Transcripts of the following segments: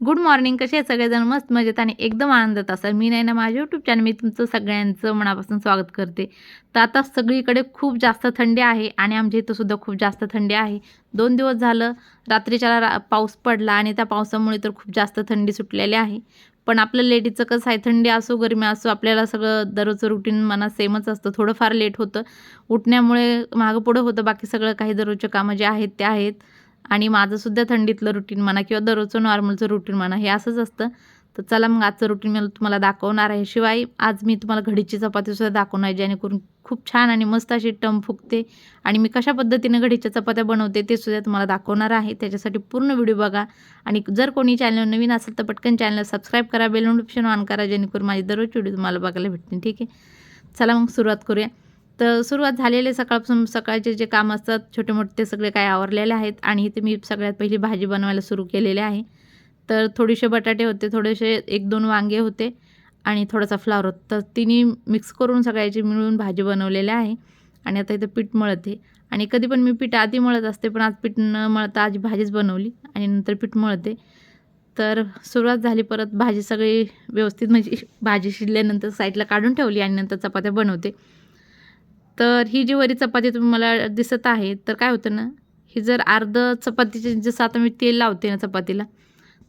Good morning कसे आहे सगळेजण? मस्त मजेत आणि एकदम आनंदात असाल. मी नाही ना माझ्या यूट्यूब चॅनल मी तुमचं सगळ्यांचं मनापासून स्वागत करते. तर आता सगळीकडे खूप जास्त थंडी आहे आणि आमच्या इथंसुद्धा खूप जास्त थंडी आहे. दोन दिवस झालं रात्रीच्या रा पाऊस पडला आणि त्या पावसामुळे तर खूप जास्त थंडी सुटलेली आहे. पण आपलं लेडीजचं कसं आहे थंडी असो गरमी असो आपल्याला सगळं दररोजचं रुटीन मना सेमच असतं. थोडंफार लेट होतं. उठण्यामुळे मागं पुढं होतं. बाकी सगळं काही दररोजचे कामं जे आहेत ते आहेत. आणि माझंसुद्धा थंडीतलं रुटीन म्हणा किंवा दररोजचं नॉर्मलचं रुटीन म्हणा हे असंच असतं. तर चला मग आजचं रुटीन मी तुम्हाला दाखवणार आहे. शिवाय आज मी तुम्हाला घडीची चपातीसुद्धा दाखवणार आहे जेणेकरून खूप छान आणि मस्त अशी टम फुगते. आणि मी कशा पद्धतीने घडीच्या चपात्या बनवते ते सुद्धा तुम्हाला दाखवणार आहे. त्याच्यासाठी पूर्ण व्हिडिओ बघा. आणि जर कोणी चॅनल नवीन असेल तर पटकन चॅनल सबस्क्राईब करा बेल नोटिफिकेशन ऑन करा जेणेकरून माझी दररोज व्हिडिओ तुम्हाला बघायला भेटतील. ठीक आहे? चला मग सुरुवात करूया. तर सुरुवात झालेले सकाळपासून. सकाळचे जे काम असतात छोटे मोठे ते सगळे काय आवरलेले आहेत आणि इथे मी सगळ्यात पहिली भाजी बनवायला सुरू केलेले आहे. तर थोडेसे बटाटे होते थोडेसे एक दोन वांगे होते आणि थोडासा फ्लावर होता. तर तिने मिक्स करून सगळ्याची मिळून भाजी बनवलेली आहे आणि आता इथं पीठ मळते. आणि कधी पण मी पीठ आधी मळत असते पण आज पीठ न मळता आधी भाजीच बनवली आणि नंतर पीठ मळते. तर सुरुवात झाली परत भाजी सगळी व्यवस्थित म्हणजे भाजी शिजल्यानंतर साईडला काढून ठेवली आणि नंतर चपात्या बनवते. तर ही जी वरी चपाती तुम्ही मला दिसत आहे तर काय होतं ना ही जर अर्ध चपातीचे जसं आता मी तेल लावते ना चपातीला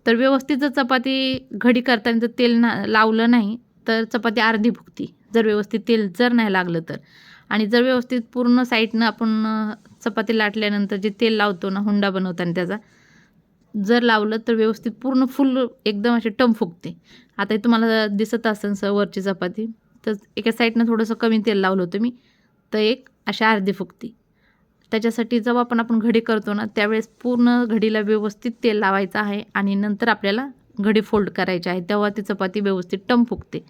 तर व्यवस्थित जर चपाती घडी करताना जर तेल ना लावलं नाही तर चपाती अर्धी भुकती जर व्यवस्थित तेल जर नाही लागलं तर. आणि जर व्यवस्थित पूर्ण साईडनं आपण चपाती लाटल्यानंतर जे तेल लावतो ना हुंडा बनवताना त्याचा जर लावलं तर व्यवस्थित पूर्ण फुल एकदम असे टम फुगते. आता हे तुम्हाला दिसत असेल स वरची चपाती तर एका साईडनं थोडंसं कमी तेल लावलं होतं मी तर एक अशा अर्धी फुगती त्याच्यासाठी जेव्हा पण आपण घडी करतो ना त्यावेळेस पूर्ण घडीला व्यवस्थित तेल लावायचं आहे आणि नंतर आपल्याला घडी फोल्ड करायची आहे. तेव्हा ती चपाती व्यवस्थित टम फुगते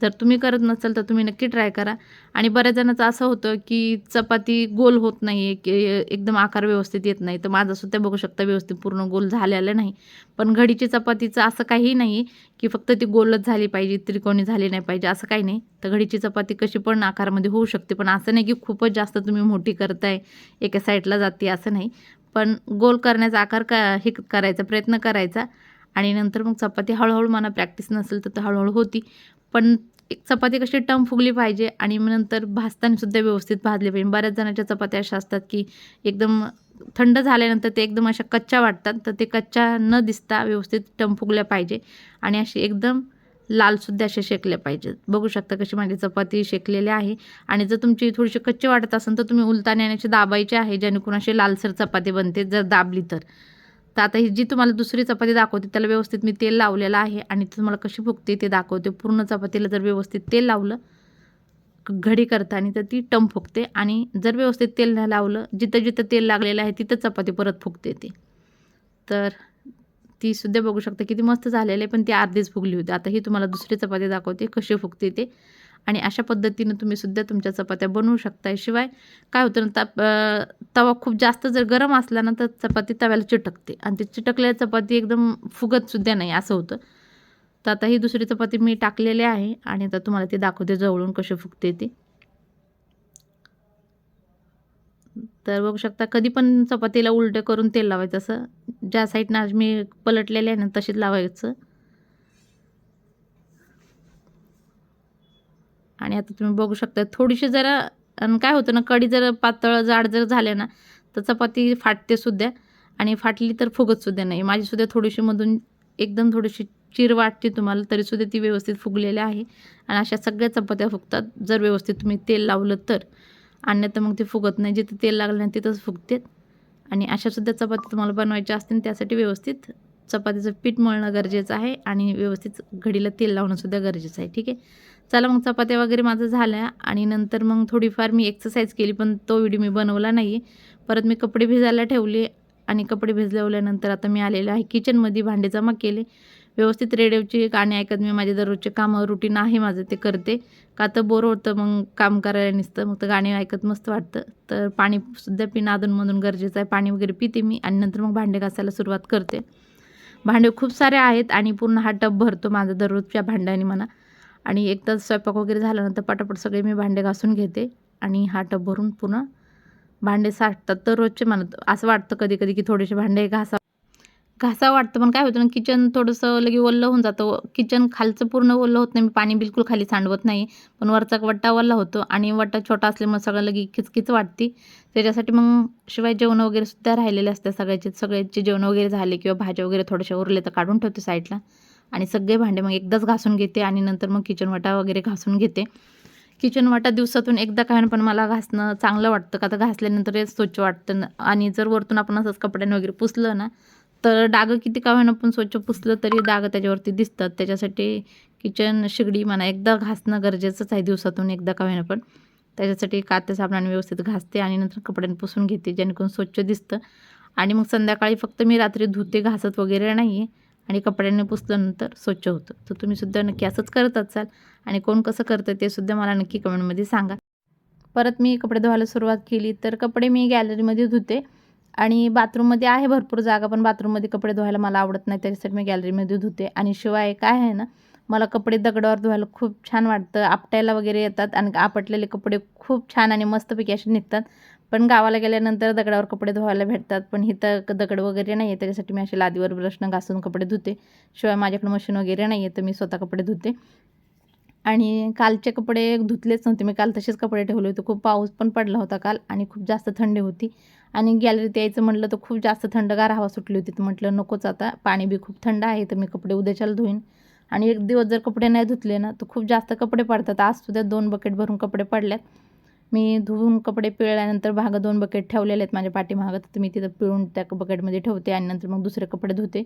जर तुम्ही करत नसाल तर तुम्ही नक्की ट्राय करा. आणि बऱ्याच जणांचं असं होतं की चपाती गोल होत नाही आहे की एकदम आकार व्यवस्थित येत नाही. तर माझंसुद्धा बघू शकता व्यवस्थित पूर्ण गोल झालेलं नाही. पण घडीची चपातीचं असं काही नाही की फक्त ती गोलच झाली पाहिजे त्रिकोणी झाली नाही पाहिजे असं काही नाही. तर घडीची चपाती कशी पण आकारामध्ये होऊ शकते पण असं नाही की खूपच जास्त तुम्ही मोठी करताय एका साईडला जाते असं नाही. पण गोल करण्याचा आकार का हे करायचा प्रयत्न करायचा. आणि नंतर मग चपाती हळूहळू मला प्रॅक्टिस नसेल तर हळूहळू होती. पण एक चपाती कशी टम फुगली पाहिजे आणि मग नंतर भाजतानासुद्धा व्यवस्थित भाजले पाहिजे. बऱ्याच जणांच्या चपात्या अशा असतात की एकदम थंड झाल्यानंतर ते एकदम अशा कच्च्या वाटतात तर ते कच्च्या न दिसता व्यवस्थित टम फुगल्या पाहिजे आणि अशी एकदम लालसुद्धा असे शेकले पाहिजेत बघू शकता कशी माझी चपाती शेकलेली आहे. आणि जर तुमची थोडीशी कच्ची वाटत असेल तर तुम्ही उलताने आणि दाबायची आहे जेणेकरून अशी लालसर चपाती बनते जर दाबली तर. तर आता ही जी तुम्हाला दुसरी चपाती दाखवते त्याला व्यवस्थित मी तेल लावलेलं आहे आणि तुम्हाला कशी फुगते ते दाखवते. पूर्ण चपातीला जर व्यवस्थित तेल लावलं घडी करताना तर ती टम फुगते आणि जर व्यवस्थित तेल नाही लावलं जिथं जिथं तेल लागलेलं आहे तिथं चपाती परत फुगते ते. तर ती सुद्धा बघू शकता किती मस्त झालेलं आहे पण ती अर्धीच फुगली होती. आता ही तुम्हाला दुसरी चपाती दाखवते कशी फुगते ते. आणि अशा पद्धतीनं तुम्ही सुद्धा तुमच्या चपात्या बनवू शकता शिवाय काय होतं ना तप तवा खूप जास्त जर गरम असला ना तर चपाती तव्याला चिटकते. आणि ती चिटकलेल्या चपाती एकदम फुगतसुद्धा नाही असं होतं. तर आता ही दुसरी चपाती मी टाकलेली आहे आणि आता तुम्हाला ती दाखवते जवळून कशी फुगते ती. तर बघू शकता कधी पण चपातीला उलटं करून तेल लावायचं असं. ज्या साईडनं आज मी पलटलेले आहे ना तशीच लावायचं. आणि आता तुम्ही बघू शकता थोडीशी जरा आणि काय होतं ना कडी जर पातळ जाड जर झाल्या ना तर चपाती फाटते सुद्धा आणि फाटली तर फुगतसुद्धा नाही. माझीसुद्धा थोडीशी मधून एकदम थोडीशी चिर वाटते तुम्हाला तरीसुद्धा ती व्यवस्थित फुगलेली आहे. आणि अशा सगळ्या चपात्या फुगतात. जर व्यवस्थित तुम्ही तेल लावलं तर. अन्यथा मग ते फुगत नाही. जिथं तेल लागलं नाही तिथंच फुगते. आणि अशासुद्धा चपाती तुम्हाला बनवायच्या असतील त्यासाठी व्यवस्थित चपातीचं पीठ मळणं गरजेचं आहे. आणि व्यवस्थित घडीला तेल लावणंसुद्धा गरजेचं आहे. ठीक आहे? चला मग चपात्या वगैरे माझं झाल्या आणि नंतर मग थोडीफार मी एक्सरसाइज केली पण तो व्हिडिओ मी बनवला नाही आहे परत मी कपडे भिजायला ठेवले आणि कपडे भिजल्यावल्यानंतर आता मी आलेलं आहे किचनमध्ये भांडे जमा केले. व्यवस्थित रेडिओची गाणी ऐकत मी माझे दररोजचे कामं रुटीन आहे माझं ते करते. का तर बोर होतं मग काम करायला नसतं मग तर गाणी ऐकत मस्त वाटतं. तर पाणीसुद्धा पिणं अधूनमधून गरजेचं आहे. पाणी वगैरे पिते मी आणि नंतर मग भांडे घासायला सुरुवात करते. भांडे खूप सारे आहेत आणि पूर्ण हा टब भरतो माझा दररोजच्या भांड्याने म्हणा. आणि एकदा स्वयंपाक वगैरे झाल्यानंतर पटापट सगळे मी भांडे घासून घेते आणि हा टब भरून पुन्हा भांडे साठतात. तर रोजचे म्हणत असं वाटतं कधी कधी की थोडेसे भांडे घासा घासा वाटतं. पण काय होतं ना किचन थोडंसं लगे ओल्लं होऊन जातं. किचन खालचं पूर्ण ओल्लं होत नाही. मी पाणी बिलकुल खाली सांडवत नाही. पण वरचा वट्टा ओल्ला होतो आणि वट्टा छोटा असल्यामुळे सगळं लगे किचकिच वाटते. त्याच्यासाठी मग शिवाय जेवण वगैरे सुद्धा राहिलेले असते सगळ्याचे. सगळ्याचे जेवण वगैरे झाले किंवा भाज्या वगैरे थोड्याशा उरले तर काढून ठेवते साईडला आणि सगळे भांडे मग एकदाच घासून घेते आणि नंतर मग किचन वाटा वगैरे घासून घेते. किचन वाटा दिवसातून एकदा काय पण मला घासणं चांगलं वाटतं का तर घासल्यानंतर स्वच्छ वाटतं. आणि जर वरतून आपण असंच कपड्याने वगैरे पुसलं ना तर डागं किती का होईना पण स्वच्छ पुसलं तरी डागं त्याच्यावरती दिसतात. त्याच्यासाठी किचन शिगडी म्हणा एकदा घासणं गरजेचंच आहे दिवसातून एकदा का होईना पण. त्याच्यासाठी कात्या साबणाने व्यवस्थित घासते आणि नंतर कपड्याने पुसून घेते जेणेकरून स्वच्छ दिसतं. आणि मग संध्याकाळी फक्त मी रात्री धुते घासत वगैरे नाही आहे आणि कपड्याने पुसल्यानंतर स्वच्छ होतं. तर तुम्हीसुद्धा नक्की असंच करत असाल आणि कोण कसं करतं ते सुद्धा मला नक्की कमेंटमध्ये सांगा. परत मी कपडे धुवायला सुरुवात केली तर कपडे मी गॅलरीमध्ये धुते आणि बाथरूममध्ये आहे भरपूर जागा पण बाथरूममध्ये कपडे धुवायला मला आवडत नाही त्याच्यासाठी मी गॅलरीमध्ये धुते. आणि शिवाय काय आहे ना मला कपडे दगडावर धुवायला खूप छान वाटतं. आपटायला वगैरे येतात आणि आपटलेले कपडे खूप छान आणि मस्तपैकी असे निघतात. पण गावाला गेल्यानंतर दगडावर कपडे धुवायला भेटतात पण इथं दगड वगैरे नाही आहे त्याच्यासाठी मी असे लादीवर ब्रशनं घासून कपडे धुते. शिवाय माझ्याकडे मशीन वगैरे नाही आहे तर मी स्वतः कपडे धुते. आणि कालचे कपडे धुतलेच नव्हते मी काल तसेच कपडे ठेवले होते. खूप पाऊस पण पडला होता काल आणि खूप जास्त थंडी होती. आणि गॅलरीत यायचं म्हटलं तर खूप जास्त थंडगार हवा सुटली होती तर म्हटलं नकोच आता पाणी बी खूप थंड आहे तर मी कपडे उद्याच्याला धुईन. आणि एक दिवस जर कपडे नाही धुतले ना तर खूप जास्त कपडे पडतात. आज सुद्धा दोन बकेट भरून कपडे पडल्यात. मी धुवून कपडे पिळल्यानंतर भागं दोन बकेट ठेवलेले आहेत माझ्या पाठीमागं. तर मी तिथं पिळून त्या बकेटमध्ये ठेवते आणि नंतर मग दुसरे कपडे धुते.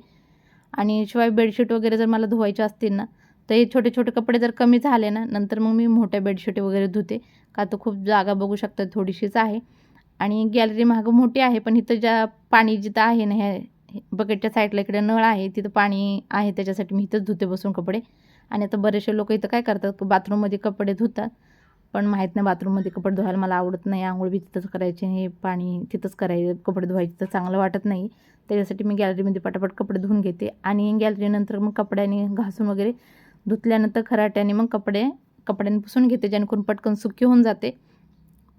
आणि शिवाय बेडशीट वगैरे जर मला धुवायचे असतील ना तर हे छोटे छोटे कपडे जर कमी झाले ना नंतर मग मी मोठ्या बेडशीट वगैरे धुते. का तर खूप जागा बघू शकता थोडीशीच आहे. आणि गॅलरी मागं मोठी आहे पण इथं ज्या पाणी जिथं आहे ना ह्या बकेटच्या साईडला इकडे नळ आहे तिथं पाणी आहे त्याच्यासाठी मी इथंच धुते बसून कपडे. आणि आता बरेचसे लोक इथं काय करतात बाथरूममध्ये कपडे धुतात. पण माहीत नाही बाथरूममध्ये कपडे धुवायला मला आवडत नाही आंघोळ बी तिथंच करायची हे पाणी तिथंच करायचं कपडे धुवायचे तर चांगलं वाटत नाही. त्याच्यासाठी मी गॅलरीमध्ये पटापट कपडे धुवून घेते आणि गॅलरीनंतर मग कपड्याने घासून वगैरे धुतल्यानंतर खराट्याने मग कपडे कपड्याने पुसून घेते जेणेकरून पटकन सुकी होऊन जाते.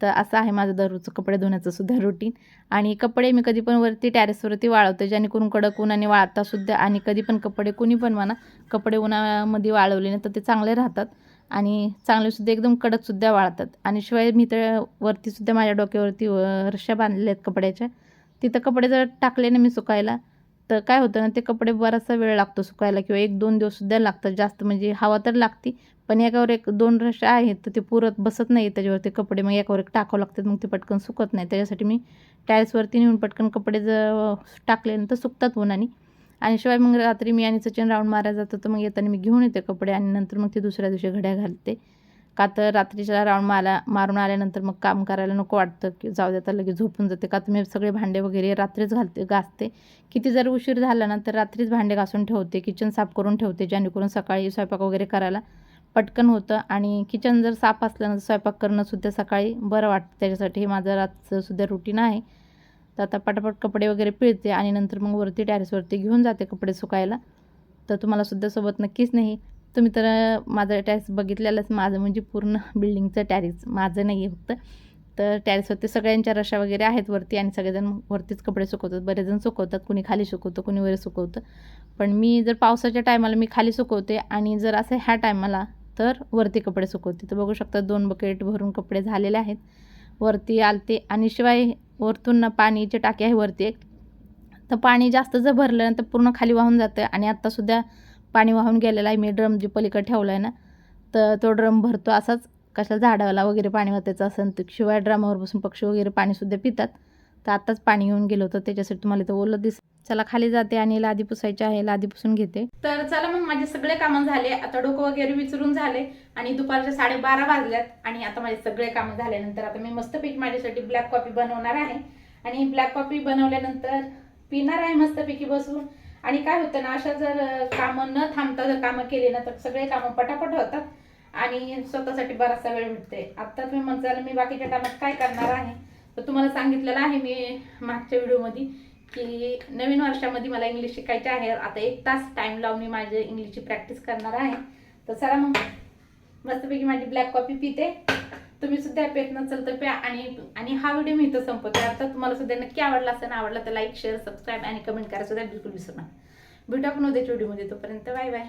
तर असं आहे माझं दररोजचं कपडे धुण्याचं सुद्धा रुटीन आणि कपडे मी कधी पण वरती टॅरेसवरती वाळवते जेणेकरून कडक उन्हाने वाळता सुद्धा आणि कधी पण कपडे कोणी पण म्हणा कपडे उन्हामध्ये वाळवले ना तर ते चांगले राहतात. आणि चांगलेसुद्धा एकदम कडकसुद्धा वाळतात. आणि शिवाय मी तर वरतीसुद्धा माझ्या डोक्यावरती रश्या रश्श्या बांधलेल्या आहेत कपड्याच्या. तिथं कपडे जर टाकले ना मी सुकायला तर काय होतं ना ते कपडे बराचसा वेळ लागतो सुकायला किंवा एक दोन दिवससुद्धा लागतात. जास्त म्हणजे हवा तर लागते पण एकावर एक दोन रश्या आहेत तर ते पुरत बसत नाही त्याच्यावरती कपडे. मग एकावर एक टाकावं लागतात मग ते पटकन सुकत नाही. त्याच्यासाठी मी टायल्सवरती नेऊन पटकन कपडे जर टाकले ना तर सुकतात उन्हाने. आणि शिवाय मग रात्री मी आणि सचिन राऊंड मारा जातो तर मग येताना मी घेऊन येते कपडे आणि नंतर मग ते दुसऱ्या दिवशी घड्या घालते. का तर रात्रीच्या राऊंड मारा मारून आल्यानंतर मग काम करायला नको वाटतं की जाऊ द्या तर लगेच झोपून जाते. का तर मी सगळे भांडे वगैरे रात्रीच घालते घासते. किती जर उशीर झाला ना तर रात्रीच भांडे घासून ठेवते किचन साफ करून ठेवते जेणेकरून सकाळी स्वयंपाक वगैरे करायला पटकन होतं. आणि किचन जर साफ असलं ना तर स्वयंपाक करणंसुद्धा सकाळी बरं वाटतं. त्याच्यासाठी हे माझं रातचं सुद्धा रुटीन आहे. तर आता पटापट कपडे वगैरे पिळते आणि नंतर मग वरती टॅरेसवरती घेऊन जाते कपडे सुकायला. तर तुम्हाला सुद्धा सोबत नक्कीच नाही. तुम्ही तर माझं टॅरेस बघितलेलंच. माझं म्हणजे पूर्ण बिल्डिंगचं टॅरेस माझं नाही आहे फक्त. तर टॅरेसवरती सगळ्यांच्या रशा वगैरे आहेत वरती आणि सगळेजण वरतीच कपडे सुकवतात. बरेचजण सुकवतात. कुणी खाली सुकवतं कुणी वर सुकवतं. पण मी जर पावसाच्या टायमाला मी खाली सुकवते आणि जर असं ह्या टायमाला तर वरती कपडे सुकवते. तर बघू शकता दोन बकेट भरून कपडे झालेले आहेत. वरती आलते आणि शिवाय वरतून ना पाणीची टाकी आहे वरती एक. तर पाणी जास्त जर भरलं तर पूर्ण खाली वाहून जातं आणि आत्तासुद्धा पाणी वाहून गेलेलं आहे. मी ड्रम जे पलीकडे ठेवला आहे ना तर तो ड्रम भरतो असाच. कशा झाडाला वगैरे पाणी वाचायचं असेल तर शिवाय ड्रमावर बसून पक्षी वगैरे पाणीसुद्धा पितात. तर आत्ताच पाणी येऊन गेलं होतं. त्याच्यासाठी तुम्हाला इथं ओलं दिसतं चला खाली जाते आणि लादी पुसायची आहे लादी पुसून घेते. तर चला मग माझे सगळे कामं झाले. आता डोकं वगैरे विचारून झाले आणि दुपारच्या साडेबारा वाजल्यात आणि आता माझे सगळे कामं झाल्यानंतर आता मी मस्तपैकी माझ्यासाठी ब्लॅक कॉफी बनवणार आहे. आणि ब्लॅक कॉफी बनवल्यानंतर पिणार आहे मस्तपैकी बसून. आणि काय होतं ना अशा जर कामं न थांबता जर कामं केली ना तर सगळे कामं पटापट होतात आणि स्वतःसाठी बराचसा वेळ भेटते आत्ता तुम्ही म्हणताल मी बाकीच्या कामात काय करणार आहे? तर तुम्हाला सांगितलेलं आहे मी मागच्या व्हिडिओमध्ये की नवीन वर्षामध्ये मला इंग्लिश शिकायचे आहे. आता एक तास टाइम लावून मी माझी इंग्लिशची प्रॅक्टिस करणार आहे. तर चला मग. मस्तपैकी माझी ब्लॅक कॉफी पिते. तुम्ही सुद्धा पेत नसेल तर प्या. आणि आणि हा व्हिडिओ मी इथं संपवते. आता तुम्हाला सुद्धा नक्की आवडला असेल आवडला तर लाईक शेअर सबस्क्राईब आणि कमेंट करा सुद्धा. बिलकुल विसरू नका. भेटू आपण उद्याच्या व्हिडिओमध्ये तोपर्यंत बाय बाय